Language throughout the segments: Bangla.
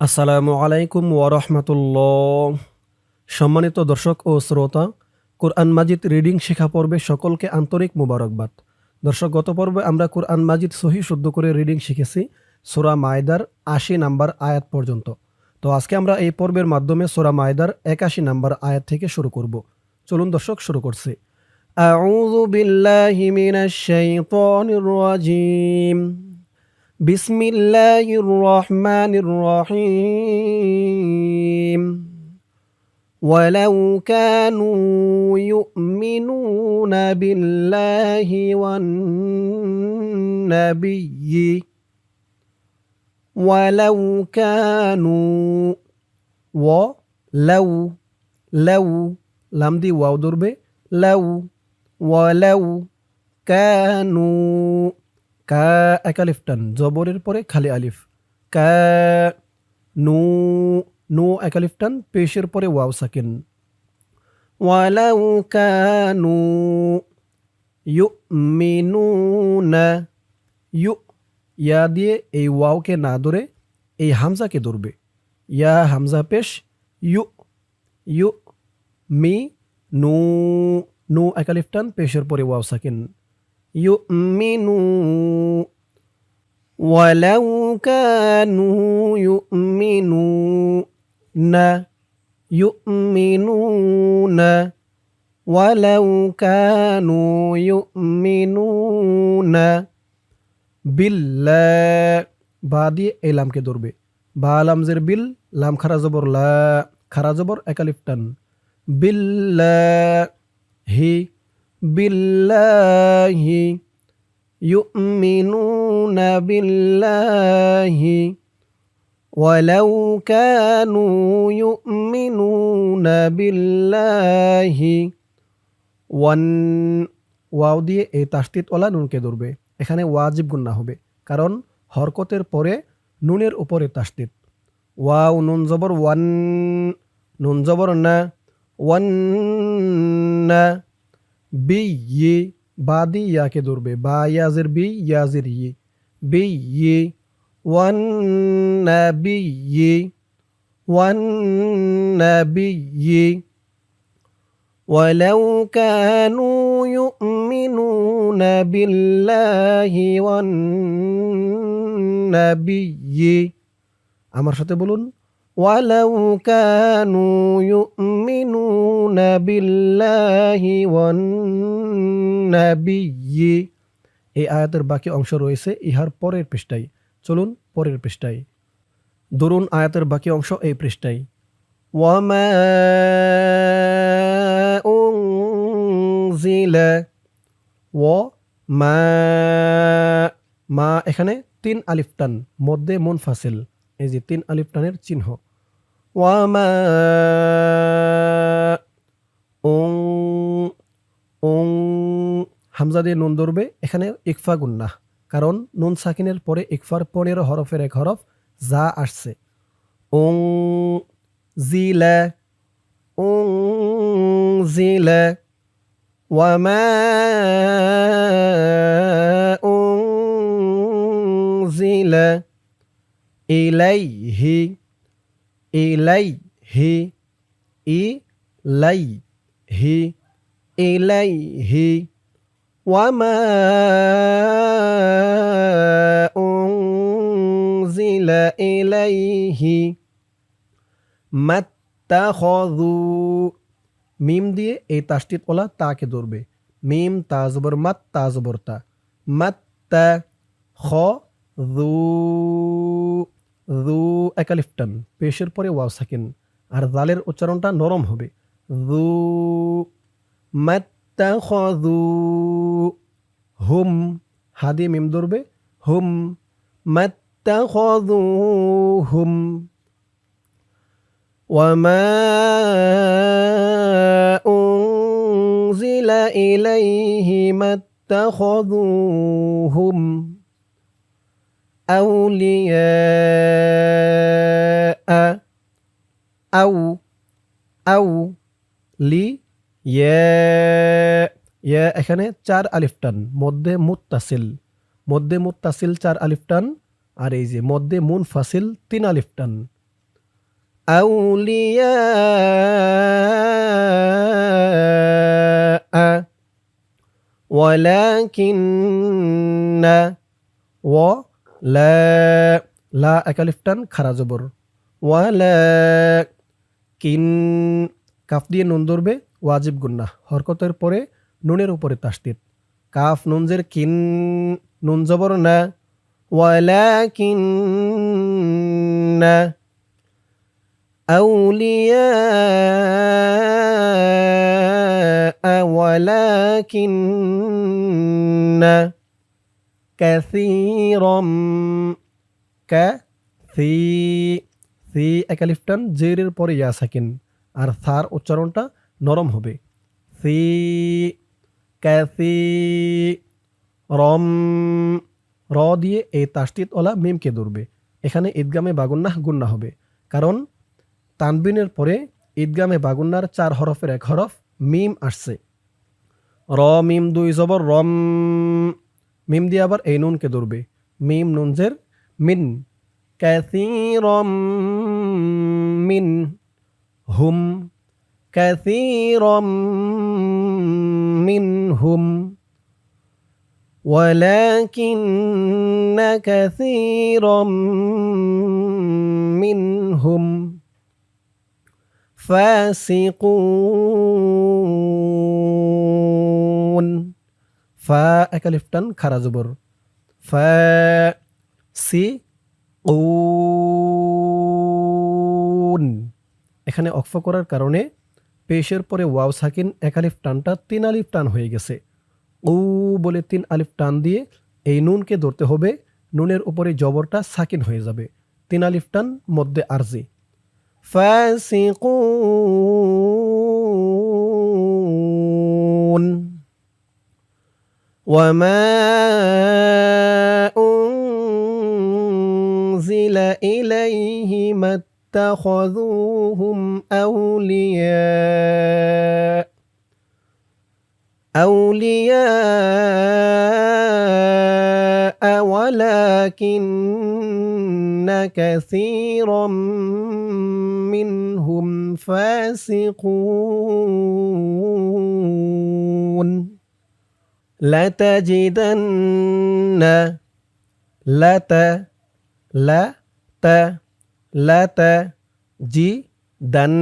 আসসালামু আলাইকুম ওরহমতুল্লাহ সম্মানিত দর্শক ও শ্রোতা কোরআন মাজিদ রিডিং শেখা পর্বে সকলকে আন্তরিক মুবারকবাদ দর্শক গত পর্বে আমরা কোরআন মাজিদ সহি শুদ্ধ করে রিডিং শিখেছি সোরা মায়দার আশি নাম্বার আয়াত পর্যন্ত তো আজকে আমরা এই পর্বের মাধ্যমে সোরা মায়দার একাশি নাম্বার আয়াত থেকে শুরু করব চলুন দর্শক শুরু করছি أعوذ بالله من الشيطان الرجيم بسم الله الرحمن الرحيم. ولو كانوا يؤمنون بالله والنبي ولو كانوا ولو لو لم دي واو دربه لو ولو كانوا কা এক আলিফ টান, জবরের পরে খালি আলিফ। কা নু নু এক আলিফ টান, পেশের পরে ওয়াও সাকিন। ওয়ালাউ কানু ইউমিনুনা, ইউ, ইয়া দিয়ে এই ওয়াওকে না ধরে এই হামজাকে ধরবে। ইয়া হামজা পেশ, ইউ ইউ, মি, নু নু এক আলিফ টান, পেশের পরে ওয়াও সাকিন। يؤمنوا ولو كانوا يؤمنون يؤمنون ولو كانوا يؤمنون بالله بعد إلام كدربي بالام زر بال لام خرازبر لا خرازبر أكاليفتن بالله هي بالله يؤمنون بالله ولو كانوا يؤمنون بالله ওয়ান ওয়াও দিয়ে এই তাস্তিত ওলা নুনকে ধরবে এখানে ওয়াজিব গুন্না হবে কারণ হরকতের পরে নুনের উপরে তাস্তিত ওয়াও নুন জবর ওয়ান নুন জবর না ওয়ান না বি ইয়ে বাদি ইয়াকে ধরবে বা ইয়াজের বি ইয়াজের ইয়ে বি ইয়ে ওয়ান বি ইয়ে ওয়ান বি ইয়ে ولو كانوا يؤمنون بالله والنبي আমার সাথে বলুন ولو كانوا يؤمنون بالله والنبي এই আয়াতের বাকি অংশ রয়েছে ইহার পরের পৃষ্ঠায় চলুন পরের পৃষ্ঠায় ধরুন আয়াতের বাকি অংশ এই পৃষ্ঠায় ওয়ামা উনজিলা ও মা মা এখানে তিন আলিফ টান মধ্যে মুন ফাসিল এই যে তিন আলিফ টানের চিহ্ন ওং ওং হামজা দিয়ে নুন ধরবে এখানে ইকফা গুন্না কারণ নুন সাকিনের পরে ইকফার পনেরো হরফের এক হরফ যা আসছে ওং জিলা ওং জিলা ওয়ামা ওং জিলা ইলাইহি ইলাইহি ইলাইহি ইলাইহি ওয়ামা উনজিলা ইলাইহি মাত্তাখাযু। মিম দিয়ে এই তাসদিদ ওলা তাকে ধরবে। মিম তা জবর, মাত তা জবর তা। মাত্তা খ দু দু একালিফটান পেশের পরে ওয়াও সাকিন আর জালের উচ্চারণটা নরম হবে দু মাত্তাখাযু হুম হা দিয়ে মিম ধরবে হুম মাত্তাখাযু হুম وما أنزل إليهم اتخذوهم أولياء أو أو লি ইয়া এখানে চার আলিফ টান মধ্যে মুত্তাসিল মধ্যে মুত্তাসিল চার আলিফ টান আর এই যে মধ্যে মুন ফাসিল তিন আলিফ টান أولياء ولكن ولا লা একালিফ টান খারা জবর ওয়ালা কিন কাফ দিয়ে নুন ধরবে ওয়াজিব গুন্না হরকতের পরে নুনের উপরে তাস্তিত কাফ নুনজের কিন নুন জবর না ওয়ালা কিন أولياء ولكن كثيرا كثي সি একালিফটান জেরের পরে ইয়া সাকিন আর সার উচ্চারণটা নরম হবে। সি, ক্যাসি, রম, র দিয়ে এই তাস্তিত ওলা মিমকে ধরবে। এখানে ঈদগামে বাগুন্নাহ গুন্না হবে। কারণ তানবিনের পরে ঈদগামে বাগুন্নার চার হরফের এক হরফ মিম আসছে। র, মিম দুই জবর, রম, মিম দিয়ে আবার এই নুনকে ধরবে। মিম নুনজের মিন। كثيرا منهم كثيرا منهم ولكن كثيرا منهم فاسقون فا أكلفتن خرزبر فا سي এখানে অক্ফ করার কারণে পেশের পরে ওয়াও সাকিন এক আলিফ টানটা তিন আলিফ টান হয়ে গেছে। ও বলে তিন আলিফ টান দিয়ে এই নুনকে ধরতে হবে, নুনের উপরে জবরটা সাকিন হয়ে যাবে। তিন আলিফ টান মধ্যে আরজি। ফাসিকুন। ওয়া أنزل إليهم اتخذوهم أولياء أولياء ولكن كثيرا منهم فاسقون لتجدن ল ত ল ত জি দান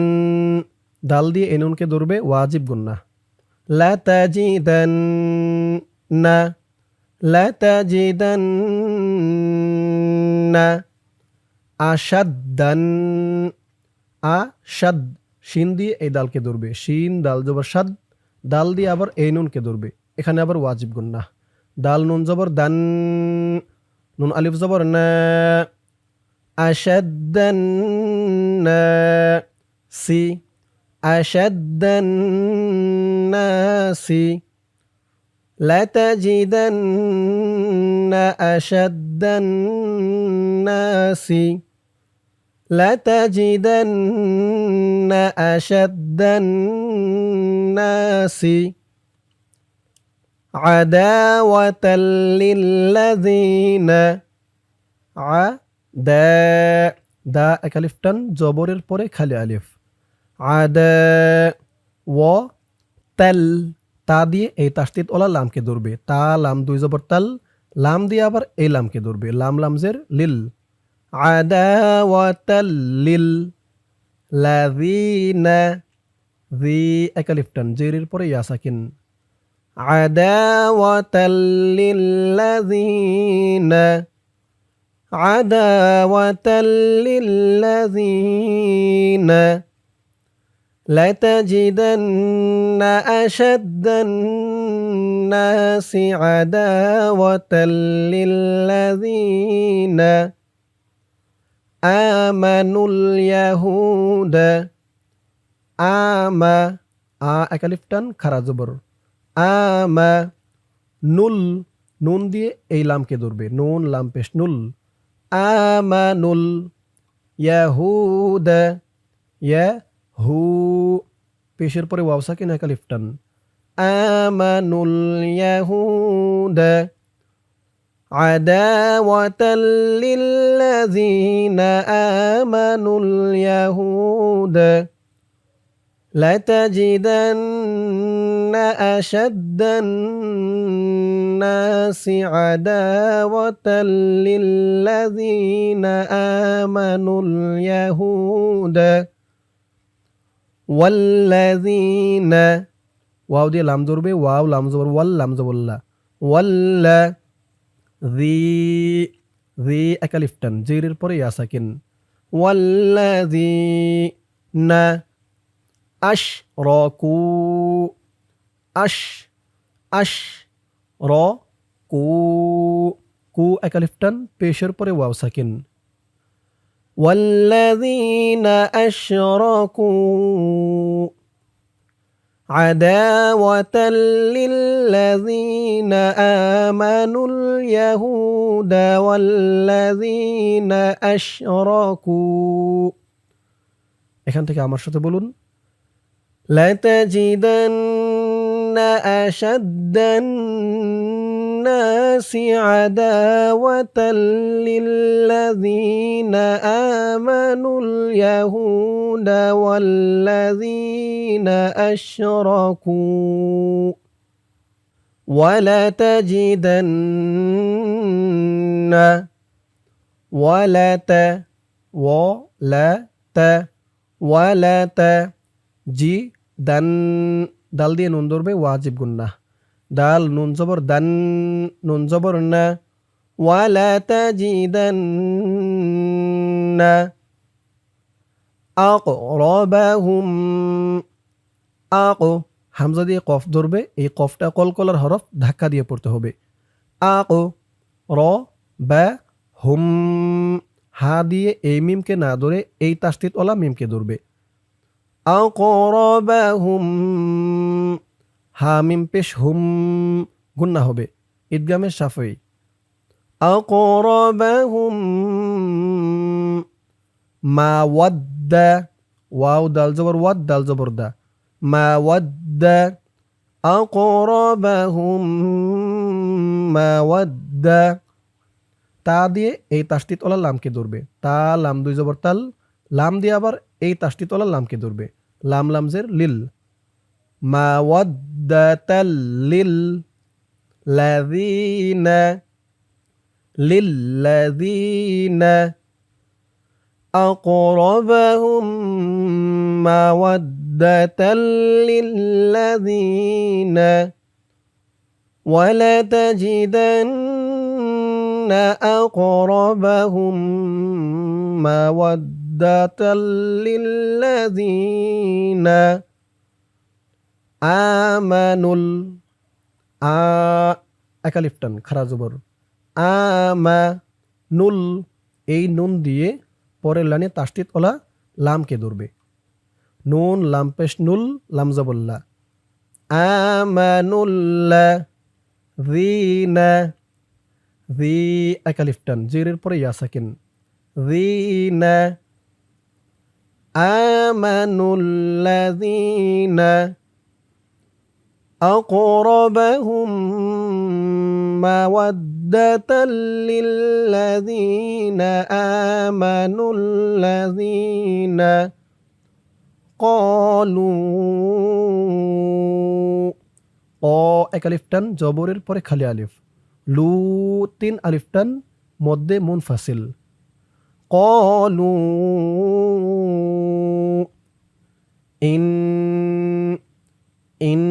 দাল দিয়ে এ নুনকে ধরবে ওয়াজিব গুন্না ল ত জি দান না লা তা জি দান না আশাদ্দান আশাদ শিন দিয়ে এই দালকে ধরবে শিন দাল জবর সাদ দাল দিয়ে আবার এই নুনকে ধরবে এখানে আবার ওয়াজিব গুন্না দাল নুন জবর দান نون ألف زبرنا أشد الناس أشد الناس. لتجدن أشد الناس. لتجدن أشد الناس. عداوة للذين عدا দা একালিফটান জবরের পরে খালি আলিফ আদা ও তাল তা দিয়ে এই তাস্তিত ওলা লামকে ধরবে তা লাম দুই জবর তাল লাম দিয়ে আবার এই লামকে ধরবে লাম লামজের লিল আদা ও তাল লিল লাযিনা জি একালিফটান জেরির পরে ইয়াসাকিন عداوة للذين عداوة للذين. لتجدن أشد الناس عداوة للذين. آمنوا اليهود. آما آ أكلفتن كرزبر আমা নুল নুন দিয়ে এই লামকে ধরবে নুন লাম পেশ নুল আমানুল ইয়াহুদ ইয়া হু পেশের পরে ওয়াওসাকে নাকা লিফটান আমানুল ইয়াহুদ عداوة للذين آمنوا اليهود لتجدن أشد الناس عداوة للذين آمنوا اليهود والذين واو دي لام ضربه واو لام زبر وال لام زبر لا. وال ذي ذي أكلفتن زير البري يا ساكن. والذين أشركوا أش أش র কু কু একালিফটান পেশের পরে ওয়াও সাকিন والذين أشركوا عداوة للذين آمنوا اليهود والذين أشركوا এখান থেকে আমার সাথে বলুন لتجدن أشد الناس عداوة للذين آمنوا اليهود والذين أشركوا ولتجدن ولت ولت ولت جدن দাল দিয়ে নুন ধরবে, ওয়াজিব গুন্না। দাল নুন জবর, দান, নুন জবর না। ওয়ালা তাজিদান্না। আকরাবাহুম। আক, হামজা দিয়ে কফ ধরবে, এই কফটা কলকলার হরফ ধাক্কা দিয়ে পড়তে হবে। আক, র, বা, হুম। হা দিয়ে এই মিমকে না ধরে এই তাস্তিত ওলা মিমকে ধরবে। আকরাবাহুম হামিম পেশ হুম, গুন্না হবে। ঈদগামের সাফই। আকরাবাহুম মা ওয়াদ্দা, ওয়াও দাল জবর, ওয়াদ দাল জবর দা। মা ওয়াদ্দা আকরাবাহুম মা ওয়াদ্দা। তা দিয়ে এই তাস্তিত ওলা লামকে ধরবে। তা, লাম দুই জবর তাল, লাম দিয়ে আবার এই তাসটি তলা লামকে ধরবে লাম লামজের লিল মা ওয়াদ্দাতাল লিল লাযিনা লিল্লাযিনা أقربهم مودة للذين ولتجدن أقربهم مودة للذين آمنوا আ একালিফটান খারা জবর আমা নুল এই নুন দিয়ে পরের লাইনে তাস্তিত ওলা লামকে ধরবে নুন লাম পেশ নুল লাম জবল্লা আমানুল্লা রিনা রি একালিফটান জিরের পরে ইয়া সাকিন রিনা আমানুল্লাযীনা أقربهم مودة للذين آمنوا الذين قالوا ক এক আলিফটান জবরের পরে খালি আলিফ লু তিন আলিফটান মধ্যে মুনফাসিল কলু ইন ইন,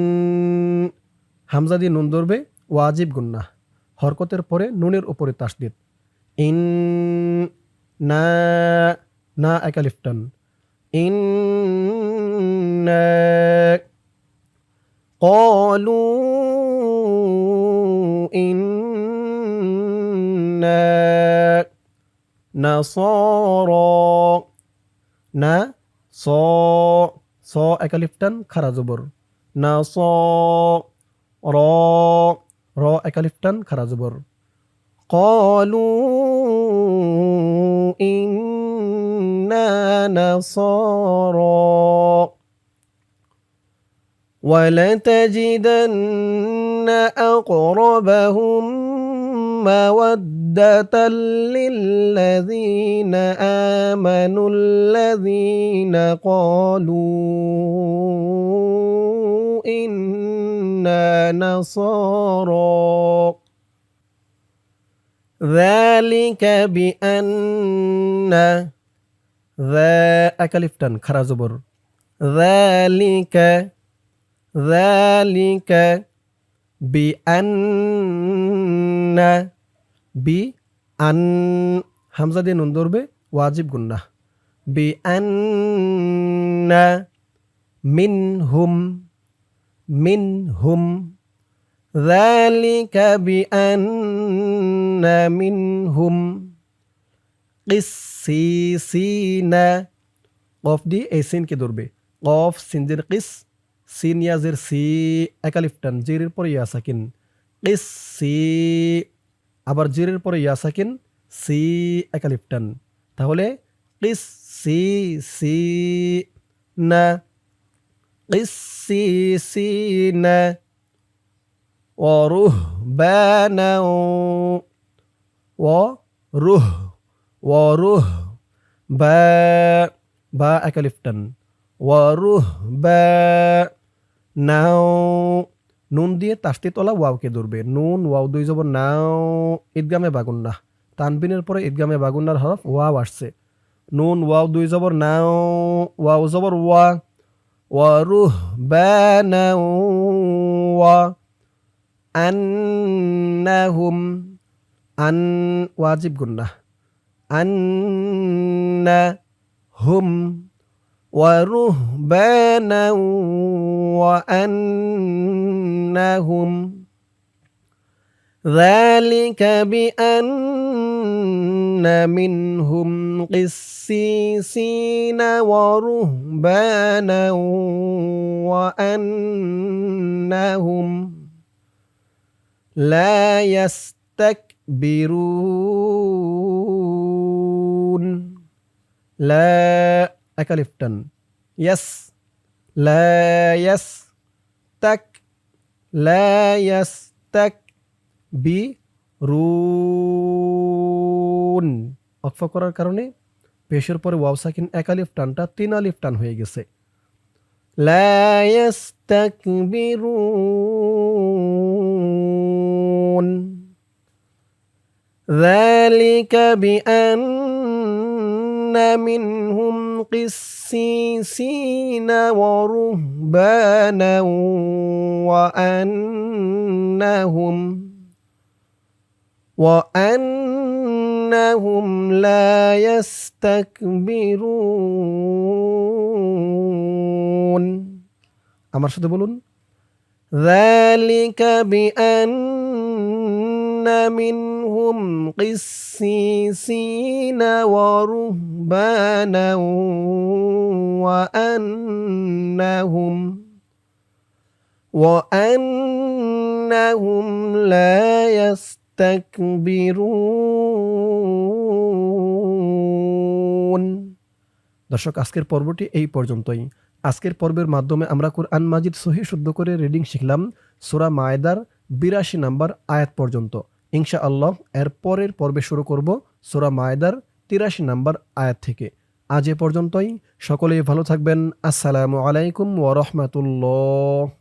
হামজা দিয়ে নুন ধরবে, ওয়াজিব গুন্না। হরকতের পরে নুনের উপরে তাসদিদ। ইন, না না একালিফটন ইন কলু, ইন না, সর, না, স স একালিফটান খারা জবর না স র র একালিফটান খারা জবর قالوا إنا نصارى ولتجدن أقربهم مودة للذين آمنوا الذين قالوا إنا نصارى. ذلك بأن ذا أكلفتن خرازبر ذلك ذلك بأن بأن হামজা দিয়ে নুন ধরবে ওয়াজিব গুন্না بأن منهم منهم ذلك بأن منهم قسيسين কফ দিয়ে এই সিনকে ধরবে কফ সিনজের কিস সিন ইয়াজের সি একালিফটান জিরের পরে ইয়া সাকিন কিস সি আবার জিরের পরে ইয়া সাকিন সি একালিফটান তাহলে কিস সি সি না কিস সি সি না ورهبانا وره وره با বা একালিফটান ওয়ারুহবা নাও নুন দিয়ে তাস্তি তলা ওয়াওকে ধরবে। নুন, ওয়াও দুই জবর নাও, ঈদগামে বাগুন্না। তানবিনের পরে ঈদগামে বাগুন্নার হরফ ওয়াও আসছে। নুন, ওয়াও দুই জবর নাও, ওয়াও জবর ওয়া। ওয়ারুহবানা ওয়া আন্নাহুম আন ওয়াজিব গুন্না। আন্না هم ورهبانا وأنهم ذلك بأن منهم قسيسين ورهبانا وأنهم لا يستكبرون. লা একালিফটান ইয়াস লা ইয়াস তাক লা ইয়াস তাক বি রুন অক্ফ করার কারণে পেশের পরে ওয়াও সাকিন একালিফ টানটা তিন আলিফ টান হয়ে গেছে লা ইয়াস্তাকবিরুন ذلك بأن منهم قسيسين ورهبانا وأنهم وأنهم لا يستكبرون আমার সাথে বলুন ذلك بأن منهم قسيسين ورهبانا وأنهم وأنهم لا يستكبرون দর্শক আজকের পর্বটি এই পর্যন্তই আজকের পর্বের মাধ্যমে আমরা কোরআন মাজিদ সহি শুদ্ধ করে রিডিং শিখলাম সুরা মায়দার বিরাশি নাম্বার আয়াত পর্যন্ত ইনশা আল্লাহ এর পরের পর্বে শুরু করব সোরা মায়দার তিরাশি নাম্বার আয়াত থেকে। আজ এ পর্যন্তই, সকলেই ভালো থাকবেন। আসসালামু আলাইকুম ওরহমতুল্লাহ